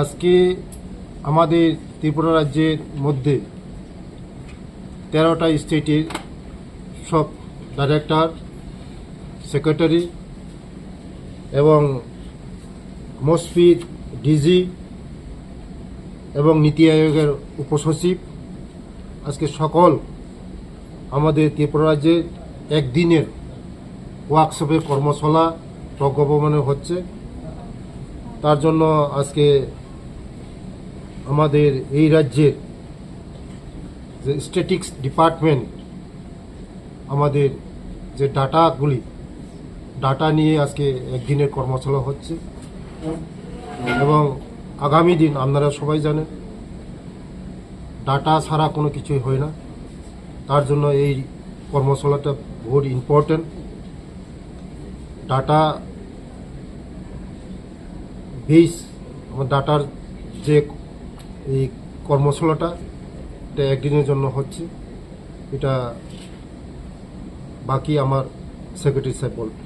আজকে আমাদের ত্রিপুরা রাজ্যের মধ্যে তেরোটা স্টেটের সব ডাইরেক্টর সেক্রেটারি এবং মসফির ডিজি এবং নীতি আয়োগের উপসচিব। আজকে সকল আমাদের ত্রিপুরা রাজ্যে একদিনের ওয়ার্কশপের কর্মশালা প্রজ্ঞাপনে হচ্ছে। তার জন্য আজকে আমাদের এই রাজ্যের যে স্ট্যাটিক্স ডিপার্টমেন্ট আমাদের যে ডাটাগুলি, ডাটা নিয়ে আজকে একদিনের কর্মশালা হচ্ছে। এবং আগামী দিন আপনারা সবাই জানেন, ডাটা ছাড়া কোনো কিছুই হয় না। তার জন্য এই কর্মশালাটা বহুত ইম্পর্টেন্ট ডাটা বেস আমার ডাটার যে এই কর্মশালাটা এটা একদিনের জন্য হচ্ছে। এটা বাকি আমার সেক্রেটারি সাহেব বলবে।